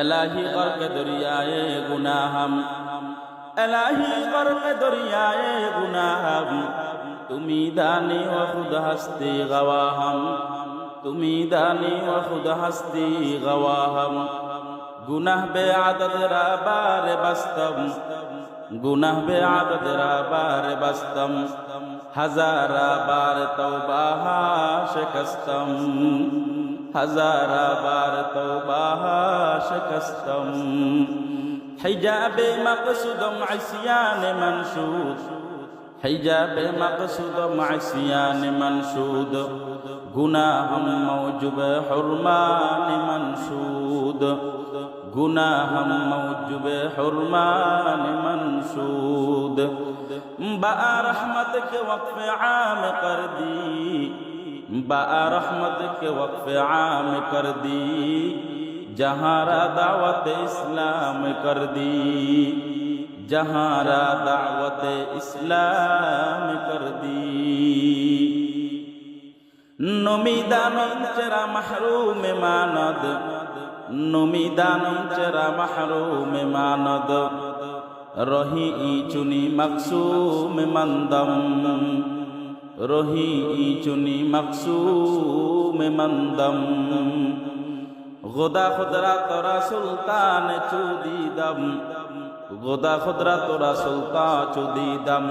الہی غرق دریائے گناہ ہم الہی غرق دریائے گناہ ہم তুমি দানি ও খুদ হাস্তি গাওয়াহাম, তুমি দানি ও খুদ হাস্তি গাওয়াহাম। গুনাহ বে আদত রাবারে বাস্তম গুনাহ বে আদত রাবারে বাস্তম হাজারা বার তৌবাহা শেখস্তম হাজারা বার তৌবাহা شكستم حجاب مقصود عصيان منشود حجاب مقصود عصيان منشود গুনাহ মৌজুব হরমান মনসুদ গুনাহ মৌজুব হরমান মনসুদ বা রহমত কে وقف عام کر دی با رحمت کے وقف عام کر دی जहारा दावत इस्लाम कर दी। जहारा दावत इस्लाम कर दी। नमिदानंद चरा महरूम मानद। नमिदानंद चरा में मानद। रही चुनी मकसूम मंदम। रही चुनी मकसूम मंदम। গোদা খুদরা তোরা সুলতান চুদিদম গোদা খুদরা তোরা সুলতান চুদিদম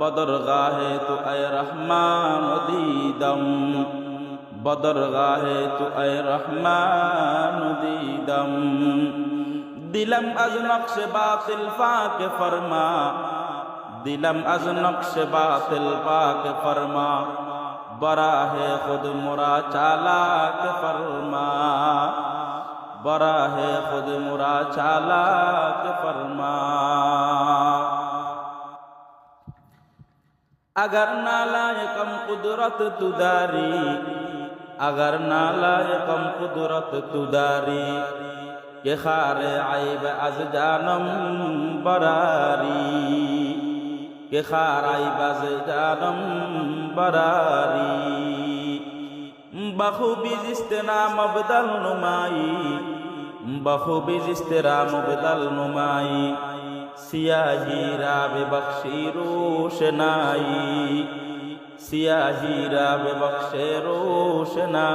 বদর গাহে তু আয় রহমান দিদম বদর গাহে তু আয় রহমান দিদম দিলম আজ নকশ বাতিল পাক ফরমা। দিলম আজ নকশ বাতিল পাক ফরমা। بڑا ہے خود مرا چالاک فرما بڑا ہے خود مرا چالاک فرما اگر نالا کم قدرت تداری اگر نالا کم قدرت تداری کہ خار عیب از جانم براری এ খারাই বাজে গানম বারারি। বাহু বিজিস্তে নাম বেদাল নুমাই, বাহু বিজিস্তে রাম বেদাল নুমাই, সিয়াহি রাবে বখশি রোশনাই সিয়াহি রাবে বখশে রোশনা